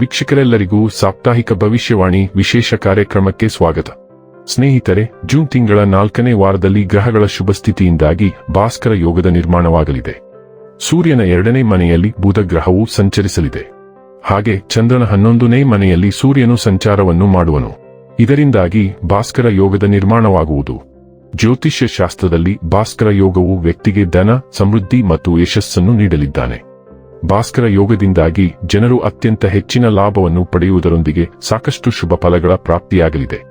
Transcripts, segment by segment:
ವೀಕ್ಷಕರೆಲ್ಲರಿಗೂ ಸಾಪ್ತಾಹಿಕ ಭವಿಷ್ಯವಾಣಿ ವಿಶೇಷ ಕಾರ್ಯಕ್ರಮಕ್ಕೆ ಸ್ವಾಗತ. ಸ್ನೇಹಿತರೆ, ಜೂನ್ ತಿಂಗಳ ನಾಲ್ಕನೇ ವಾರದಲ್ಲಿ ಗ್ರಹಗಳ ಶುಭಸ್ಥಿತಿಯಿಂದಾಗಿ ಭಾಸ್ಕರ ಯೋಗದ ನಿರ್ಮಾಣವಾಗಲಿದೆ. ಸೂರ್ಯನ ಎರಡನೇ ಮನೆಯಲ್ಲಿ ಬುಧ ಗ್ರಹವು ಸಂಚರಿಸಲಿದೆ. ಹಾಗೆ ಚಂದ್ರನ ಹನ್ನೊಂದನೇ ಮನೆಯಲ್ಲಿ ಸೂರ್ಯನು ಸಂಚಾರವನ್ನು ಮಾಡುವನು. ಇದರಿಂದಾಗಿ ಭಾಸ್ಕರ ಯೋಗದ ನಿರ್ಮಾಣವಾಗುವುದು. ಜ್ಯೋತಿಷ್ಯ ಶಾಸ್ತ್ರದಲ್ಲಿ ಭಾಸ್ಕರ ಯೋಗವು ವ್ಯಕ್ತಿಗೆ ಧನ, ಸಮೃದ್ಧಿ ಮತ್ತು ಯಶಸ್ಸನ್ನು ನೀಡಲಿದ್ದಾನೆ. ಭಾಸ್ಕರ ಯೋಗದಿಂದಾಗಿ ಜನರು ಅತ್ಯಂತ ಹೆಚ್ಚಿನ ಲಾಭವನ್ನು ಪಡೆಯುವುದರೊಂದಿಗೆ ಸಾಕಷ್ಟು ಶುಭ ಫಲಗಳ ಪ್ರಾಪ್ತಿಯಾಗಲಿದೆ.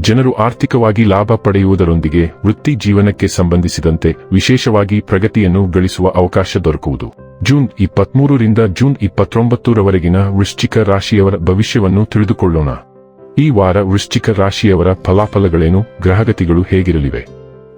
ಜನರು ಆರ್ಥಿಕವಾಗಿ ಲಾಭ ಪಡೆಯುವುದರೊಂದಿಗೆ ವೃತ್ತಿ ಜೀವನಕ್ಕೆ ಸಂಬಂಧಿಸಿದಂತೆ ವಿಶೇಷವಾಗಿ ಪ್ರಗತಿಯನ್ನು ಗಳಿಸುವ ಅವಕಾಶ ದೊರಕುವುದು. ಜೂನ್ ಇಪ್ಪತ್ಮೂರರಿಂದ ಜೂನ್ ಇಪ್ಪತ್ತೊಂಬತ್ತರವರೆಗಿನ ವೃಶ್ಚಿಕ ರಾಶಿಯವರ ಭವಿಷ್ಯವನ್ನು ತಿಳಿದುಕೊಳ್ಳೋಣ. ಈ ವಾರ ವೃಶ್ಚಿಕ ರಾಶಿಯವರ ಫಲಾಫಲಗಳೇನು, ಗ್ರಹಗತಿಗಳು ಹೇಗಿರಲಿವೆ?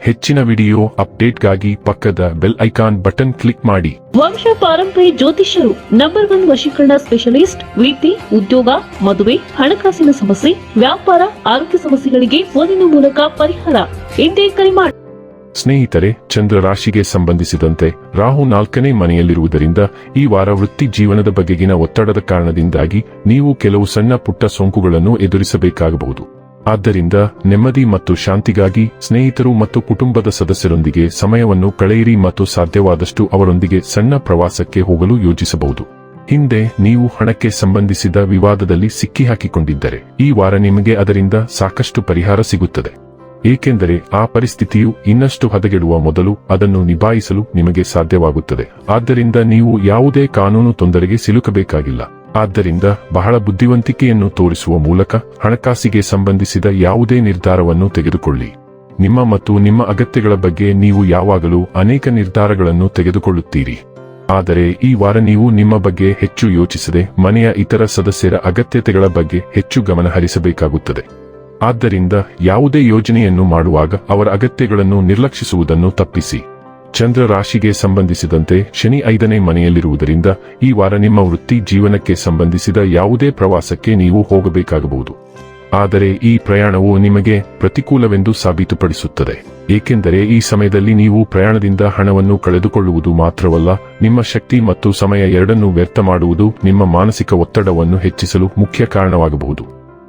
ಹೆಚ್ಚಿನ ವಿಡಿಯೋ ಅಪ್ಡೇಟ್ಗಾಗಿ ಪಕ್ಕದ ಬೆಲ್ ಐಕಾನ್ ಬಟನ್ ಕ್ಲಿಕ್ ಮಾಡಿ. ವಂಶ ಪಾರಂಪರಿ ಜ್ಯೋತಿಷ್ಯರು ನಂಬರ್ ಒನ್ ವಶೀಕರಣ ಸ್ಪೆಷಲಿಸ್ಟ್ ವೃತ್ತಿ ಉದ್ಯೋಗ ಮದುವೆ ಹಣಕಾಸಿನ ಸಮಸ್ಯೆ ವ್ಯಾಪಾರ ಆರೋಗ್ಯ ಸಮಸ್ಯೆಗಳಿಗೆ ಫೋನಿನ ಮೂಲಕ ಪರಿಹಾರ. ಎಂದೇ ಕರೆ ಮಾಡಿ ಸ್ನೇಹಿತರೆ ಚಂದ್ರ ರಾಶಿಗೆ ಸಂಬಂಧಿಸಿದಂತೆ ರಾಹು ನಾಲ್ಕನೇ ಮನೆಯಲ್ಲಿರುವುದರಿಂದ ಈ ವಾರ ವೃತ್ತಿ ಜೀವನದ ಬಗೆಗಿನ ಒತ್ತಡದ ಕಾರಣದಿಂದಾಗಿ ನೀವು ಕೆಲವು ಸಣ್ಣ ಪುಟ್ಟ ಸೋಂಕುಗಳನ್ನು ಎದುರಿಸಬೇಕಾಗಬಹುದು. ಆದ್ದರಿಂದ ನೆಮ್ಮದಿ ಮತ್ತು ಶಾಂತಿಗಾಗಿ ಸ್ನೇಹಿತರು ಮತ್ತು ಕುಟುಂಬದ ಸದಸ್ಯರೊಂದಿಗೆ ಸಮಯವನ್ನು ಕಳೆಯಿರಿ ಮತ್ತು ಸಾಧ್ಯವಾದಷ್ಟು ಅವರೊಂದಿಗೆ ಸಣ್ಣ ಪ್ರವಾಸಕ್ಕೆ ಹೋಗಲು ಯೋಜಿಸಬಹುದು. ಹಿಂದೆ ನೀವು ಹಣಕ್ಕೆ ಸಂಬಂಧಿಸಿದ ವಿವಾದದಲ್ಲಿ ಸಿಕ್ಕಿಹಾಕಿಕೊಂಡಿದ್ದರೆ ಈ ವಾರ ನಿಮಗೆ ಅದರಿಂದ ಸಾಕಷ್ಟು ಪರಿಹಾರ ಸಿಗುತ್ತದೆ. ಏಕೆಂದರೆ ಆ ಪರಿಸ್ಥಿತಿಯು ಇನ್ನಷ್ಟು ಹದಗೆಡುವ ಮೊದಲು ಅದನ್ನು ನಿಭಾಯಿಸಲು ನಿಮಗೆ ಸಾಧ್ಯವಾಗುತ್ತದೆ. ಆದ್ದರಿಂದ ನೀವು ಯಾವುದೇ ಕಾನೂನು ತೊಂದರೆಗೆ ಸಿಲುಕಬೇಕಾಗಿಲ್ಲ. ಆದ್ದರಿಂದ ಬಹಳ ಬುದ್ಧಿವಂತಿಕೆಯನ್ನು ತೋರಿಸುವ ಮೂಲಕ ಹಣಕಾಸಿಗೆ ಸಂಬಂಧಿಸಿದ ಯಾವುದೇ ನಿರ್ಧಾರವನ್ನು ತೆಗೆದುಕೊಳ್ಳಿ. ನಿಮ್ಮ ಮತ್ತು ನಿಮ್ಮ ಅಗತ್ಯಗಳ ಬಗ್ಗೆ ನೀವು ಯಾವಾಗಲೂ ಅನೇಕ ನಿರ್ಧಾರಗಳನ್ನು ತೆಗೆದುಕೊಳ್ಳುತ್ತೀರಿ. ಆದರೆ ಈ ವಾರ ನೀವು ನಿಮ್ಮ ಬಗ್ಗೆ ಹೆಚ್ಚು ಯೋಚಿಸದೆ ಮನೆಯ ಇತರ ಸದಸ್ಯರ ಅಗತ್ಯತೆಗಳ ಬಗ್ಗೆ ಹೆಚ್ಚು ಗಮನ ಹರಿಸಬೇಕಾಗುತ್ತದೆ. ಆದ್ದರಿಂದ ಯಾವುದೇ ಯೋಜನೆಯನ್ನು ಮಾಡುವಾಗ ಅವರ ಅಗತ್ಯಗಳನ್ನು ನಿರ್ಲಕ್ಷಿಸುವುದನ್ನು ತಪ್ಪಿಸಿ. ಚಂದ್ರ ರಾಶಿಗೆ ಸಂಬಂಧಿಸಿದಂತೆ ಶನಿ ಐದನೇ ಮನೆಯಲ್ಲಿರುವುದರಿಂದ ಈ ವಾರ ನಿಮ್ಮ ವೃತ್ತಿ ಜೀವನಕ್ಕೆ ಸಂಬಂಧಿಸಿದ ಯಾವುದೇ ಪ್ರವಾಸಕ್ಕೆ ನೀವು ಹೋಗಬೇಕಾಗಬಹುದು. ಆದರೆ ಈ ಪ್ರಯಾಣವು ನಿಮಗೆ ಪ್ರತಿಕೂಲವೆಂದು ಸಾಬೀತುಪಡಿಸುತ್ತದೆ. ಏಕೆಂದರೆ ಈ ಸಮಯದಲ್ಲಿ ನೀವು ಪ್ರಯಾಣದಿಂದ ಹಣವನ್ನು ಕಳೆದುಕೊಳ್ಳುವುದು ಮಾತ್ರವಲ್ಲ, ನಿಮ್ಮ ಶಕ್ತಿ ಮತ್ತು ಸಮಯ ಎರಡನ್ನೂ ವ್ಯರ್ಥ ಮಾಡುವುದು ನಿಮ್ಮ ಮಾನಸಿಕ ಒತ್ತಡವನ್ನು ಹೆಚ್ಚಿಸಲು ಮುಖ್ಯ ಕಾರಣವಾಗಬಹುದು.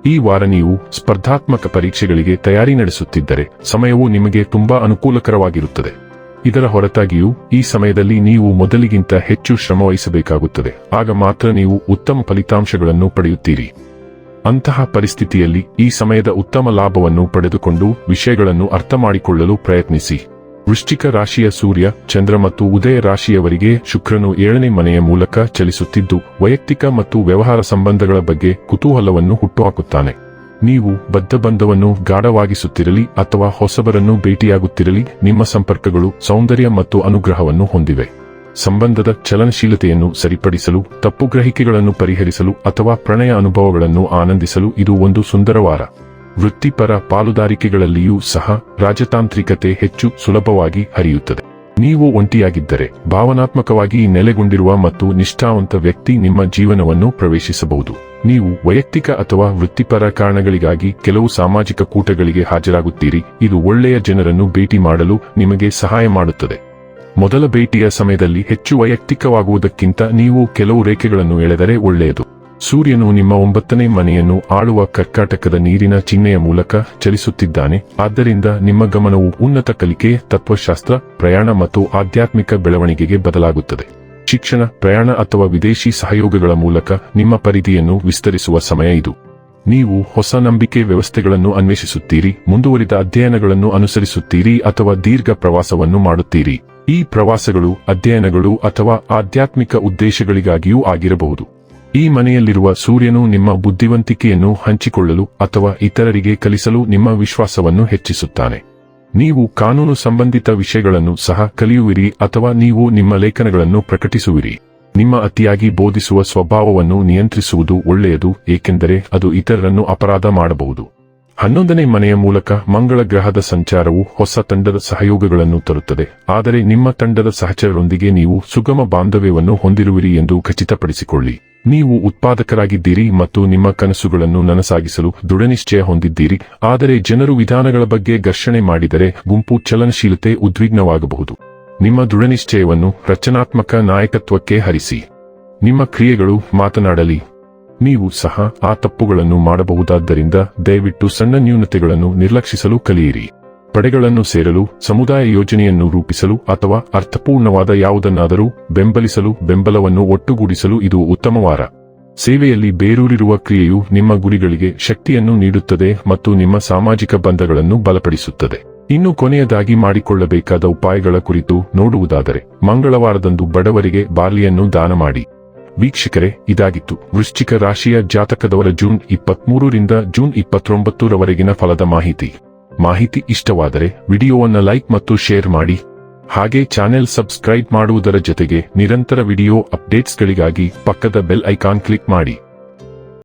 ಈ ವಾರ ನೀವು ಸ್ಪರ್ಧಾತ್ಮಕ ಪರೀಕ್ಷೆಗಳಿಗೆ ತಯಾರಿ ನಡೆಸುತ್ತಿದ್ದರೆ ಸಮಯವು ನಿಮಗೆ ತುಂಬಾ ಅನುಕೂಲಕರವಾಗಿರುತ್ತದೆ. ಇದರ ಹೊರತಾಗಿಯೂ ಈ ಸಮಯದಲ್ಲಿ ನೀವು ಮೊದಲಿಗಿಂತ ಹೆಚ್ಚು ಶ್ರಮವಹಿಸಬೇಕಾಗುತ್ತದೆ. ಆಗ ಮಾತ್ರ ನೀವು ಉತ್ತಮ ಫಲಿತಾಂಶಗಳನ್ನು ಪಡೆಯುತ್ತೀರಿ. ಅಂತಹ ಪರಿಸ್ಥಿತಿಯಲ್ಲಿ ಈ ಸಮಯದ ಉತ್ತಮ ಲಾಭವನ್ನು ಪಡೆದುಕೊಂಡು ವಿಷಯಗಳನ್ನು ಅರ್ಥಮಾಡಿಕೊಳ್ಳಲು ಪ್ರಯತ್ನಿಸಿ. ವೃಶ್ಚಿಕ ರಾಶಿಯ ಸೂರ್ಯ, ಚಂದ್ರ ಮತ್ತು ಉದಯ ರಾಶಿಯವರಿಗೆ ಶುಕ್ರನು ಏಳನೇ ಮನೆಯ ಮೂಲಕ ಚಲಿಸುತ್ತಿದ್ದು, ವೈಯಕ್ತಿಕ ಮತ್ತು ವ್ಯವಹಾರ ಸಂಬಂಧಗಳ ಬಗ್ಗೆ ಕುತೂಹಲವನ್ನು ಹುಟ್ಟುಹಾಕುತ್ತಾನೆ. ನೀವು ಬದ್ಧಬಂಧವನ್ನು ಗಾಢವಾಗಿಸುತ್ತಿರಲಿ ಅಥವಾ ಹೊಸಬರನ್ನು ಭೇಟಿಯಾಗುತ್ತಿರಲಿ, ನಿಮ್ಮ ಸಂಪರ್ಕಗಳು ಸೌಂದರ್ಯ ಮತ್ತು ಅನುಗ್ರಹವನ್ನು ಹೊಂದಿವೆ. ಸಂಬಂಧದ ಚಲನಶೀಲತೆಯನ್ನು ಸರಿಪಡಿಸಲು, ತಪ್ಪು ಗ್ರಹಿಕೆಗಳನ್ನು ಪರಿಹರಿಸಲು ಅಥವಾ ಪ್ರಣಯ ಅನುಭವಗಳನ್ನು ಆನಂದಿಸಲು ಇದು ಒಂದು ಸುಂದರವಾರ ವೃತ್ತಿಪರ ಪಾಲುದಾರಿಕೆಗಳಲ್ಲಿಯೂ ಸಹ ರಾಜತಾಂತ್ರಿಕತೆ ಹೆಚ್ಚು ಸುಲಭವಾಗಿ ಹರಿಯುತ್ತದೆ. ನೀವು ಒಂಟಿಯಾಗಿದ್ದರೆ ಭಾವನಾತ್ಮಕವಾಗಿ ನೆಲೆಗೊಂಡಿರುವ ಮತ್ತು ನಿಷ್ಠಾವಂತ ವ್ಯಕ್ತಿ ನಿಮ್ಮ ಜೀವನವನ್ನು ಪ್ರವೇಶಿಸಬಹುದು. ನೀವು ವೈಯಕ್ತಿಕ ಅಥವಾ ವೃತ್ತಿಪರ ಕಾರಣಗಳಿಗಾಗಿ ಕೆಲವು ಸಾಮಾಜಿಕ ಕೂಟಗಳಿಗೆ ಹಾಜರಾಗುತ್ತೀರಿ. ಇದು ಒಳ್ಳೆಯ ಜನರನ್ನು ಭೇಟಿ ಮಾಡಲು ನಿಮಗೆ ಸಹಾಯ ಮಾಡುತ್ತದೆ. ಮೊದಲ ಭೇಟಿಯ ಸಮಯದಲ್ಲಿ ಹೆಚ್ಚು ವೈಯಕ್ತಿಕವಾಗುವುದಕ್ಕಿಂತ ನೀವು ಕೆಲವು ರೇಖೆಗಳನ್ನು ಎಳೆದರೆ ಒಳ್ಳೆಯದು. ಸೂರ್ಯನು ನಿಮ್ಮ ಒಂಬತ್ತನೇ ಮನೆಯನ್ನು ಆಳುವ ಕರ್ಕಾಟಕದ ನೀರಿನ ಚಿಹ್ನೆಯ ಮೂಲಕ ಚಲಿಸುತ್ತಿದ್ದಾನೆ. ಆದ್ದರಿಂದ ನಿಮ್ಮ ಗಮನವು ಉನ್ನತ ಕಲಿಕೆ, ತತ್ವಶಾಸ್ತ್ರ, ಪ್ರಯಾಣ ಮತ್ತು ಆಧ್ಯಾತ್ಮಿಕ ಬೆಳವಣಿಗೆಗೆ ಬದಲಾಗುತ್ತದೆ. ಶಿಕ್ಷಣ, ಪ್ರಯಾಣ ಅಥವಾ ವಿದೇಶಿ ಸಹಯೋಗಗಳ ಮೂಲಕ ನಿಮ್ಮ ಪರಿಧಿಯನ್ನು ವಿಸ್ತರಿಸುವ ಸಮಯ ಇದು. ನೀವು ಹೊಸ ನಂಬಿಕೆ ವ್ಯವಸ್ಥೆಗಳನ್ನು ಅನ್ವೇಷಿಸುತ್ತೀರಿ, ಮುಂದುವರಿದ ಅಧ್ಯಯನಗಳನ್ನು ಅನುಸರಿಸುತ್ತೀರಿ ಅಥವಾ ದೀರ್ಘ ಪ್ರವಾಸವನ್ನು ಮಾಡುತ್ತೀರಿ. ಈ ಪ್ರವಾಸಗಳು ಅಧ್ಯಯನಗಳು ಅಥವಾ ಆಧ್ಯಾತ್ಮಿಕ ಉದ್ದೇಶಗಳಿಗಾಗಿಯೂ ಆಗಿರಬಹುದು. ಈ ಮನೆಯಲ್ಲಿರುವ ಸೂರ್ಯನು ನಿಮ್ಮ ಬುದ್ಧಿವಂತಿಕೆಯನ್ನು ಹಂಚಿಕೊಳ್ಳಲು ಅಥವಾ ಇತರರಿಗೆ ಕಲಿಸಲು ನಿಮ್ಮ ವಿಶ್ವಾಸವನ್ನು ಹೆಚ್ಚಿಸುತ್ತಾನೆ. ನೀವು ಕಾನೂನು ಸಂಬಂಧಿತ ವಿಷಯಗಳನ್ನು ಸಹ ಕಲಿಯುವಿರಿ ಅಥವಾ ನೀವು ನಿಮ್ಮ ಲೇಖನಗಳನ್ನು ಪ್ರಕಟಿಸುವಿರಿ. ನಿಮ್ಮ ಅತಿಯಾಗಿ ಬೋಧಿಸುವ ಸ್ವಭಾವವನ್ನು ನಿಯಂತ್ರಿಸುವುದು ಒಳ್ಳೆಯದು, ಏಕೆಂದರೆ ಅದು ಇತರರನ್ನು ಅಪರಾಧ ಮಾಡಬಹುದು. ಹನ್ನೊಂದನೇ ಮನೆಯ ಮೂಲಕ ಮಂಗಳ ಗ್ರಹದ ಸಂಚಾರವು ಹೊಸ ತಂಡದ ಸಹಯೋಗಗಳನ್ನು ತರುತ್ತದೆ. ಆದರೆ ನಿಮ್ಮ ತಂಡದ ಸಹಚರರೊಂದಿಗೆ ನೀವು ಸುಗಮ ಬಾಂಧವ್ಯವನ್ನು ಹೊಂದಿರುವಿರಿ ಎಂದು ಖಚಿತಪಡಿಸಿಕೊಳ್ಳಿ. ನೀವು ಉತ್ಪಾದಕರಾಗಿದ್ದೀರಿ ಮತ್ತು ನಿಮ್ಮ ಕನಸುಗಳನ್ನು ನನಸಾಗಿಸಲು ದೃಢನಿಶ್ಚಯ ಹೊಂದಿದ್ದೀರಿ. ಆದರೆ ಜನರು ವಿಧಾನಗಳ ಬಗ್ಗೆ ಘರ್ಷಣೆ ಮಾಡಿದರೆ ಗುಂಪು ಚಲನಶೀಲತೆ ಉದ್ವಿಗ್ನವಾಗಬಹುದು. ನಿಮ್ಮ ದೃಢನಿಶ್ಚಯವನ್ನು ರಚನಾತ್ಮಕ ನಾಯಕತ್ವಕ್ಕೆ ಹರಿಸಿ. ನಿಮ್ಮ ಕ್ರಿಯೆಗಳು ಮಾತನಾಡಲಿ. ನೀವು ಸಹ ಆ ತಪ್ಪುಗಳನ್ನು ಮಾಡಬಹುದಾದ್ದರಿಂದ ದಯವಿಟ್ಟು ಸಣ್ಣ ನ್ಯೂನತೆಗಳನ್ನು ನಿರ್ಲಕ್ಷಿಸಲು ಕಲಿಯಿರಿ. ಪಡೆಗಳನ್ನು ಸೇರಲು, ಸಮುದಾಯ ಯೋಜನೆಯನ್ನು ರೂಪಿಸಲು ಅಥವಾ ಅರ್ಥಪೂರ್ಣವಾದ ಯಾವುದನ್ನಾದರೂ ಬೆಂಬಲಿಸಲು, ಬೆಂಬಲವನ್ನು ಒಟ್ಟುಗೂಡಿಸಲು ಇದು ಉತ್ತಮ ವಾರ. ಸೇವೆಯಲ್ಲಿ ಬೇರೂರಿರುವ ಕ್ರಿಯೆಯು ನಿಮ್ಮ ಗುರಿಗಳಿಗೆ ಶಕ್ತಿಯನ್ನು ನೀಡುತ್ತದೆ ಮತ್ತು ನಿಮ್ಮ ಸಾಮಾಜಿಕ ಬಂಧಗಳನ್ನು ಬಲಪಡಿಸುತ್ತದೆ. ಇನ್ನು ಕೊನೆಯದಾಗಿ ಮಾಡಿಕೊಳ್ಳಬೇಕಾದ ಉಪಾಯಗಳ ಕುರಿತು ನೋಡುವುದಾದರೆ, ಮಂಗಳವಾರದಂದು ಬಡವರಿಗೆ ಬಾರ್ಲಿಯನ್ನು ದಾನ ಮಾಡಿ. ವೀಕ್ಷಕರೇ, ಇದಾಗಿತ್ತು. ವೃಶ್ಚಿಕ ರಾಶಿಯ ಜಾತಕದವರ ಜೂನ್ ಇಪ್ಪತ್ಮೂರರಿಂದ ಜೂನ್ ಇಪ್ಪತ್ತೊಂಬತ್ತರವರೆಗಿನ ಫಲದ ಮಾಹಿತಿ. ಮಾಹಿತಿ ಇಷ್ಟವಾದರೆ ವಿಡಿಯೋವನ್ನ ಲೈಕ್ ಮತ್ತು ಶೇರ್ ಮಾಡಿ. ಹಾಗೆ ಚಾನೆಲ್ ಸಬ್ಸ್ಕ್ರೈಬ್ ಮಾಡುವುದರ ಜೊತೆಗೆ ನಿರಂತರ ವಿಡಿಯೋ ಅಪ್ಡೇಟ್ಸ್ಗಳಿಗಾಗಿ ಪಕ್ಕದ ಬೆಲ್ ಐಕಾನ್ ಕ್ಲಿಕ್ ಮಾಡಿ.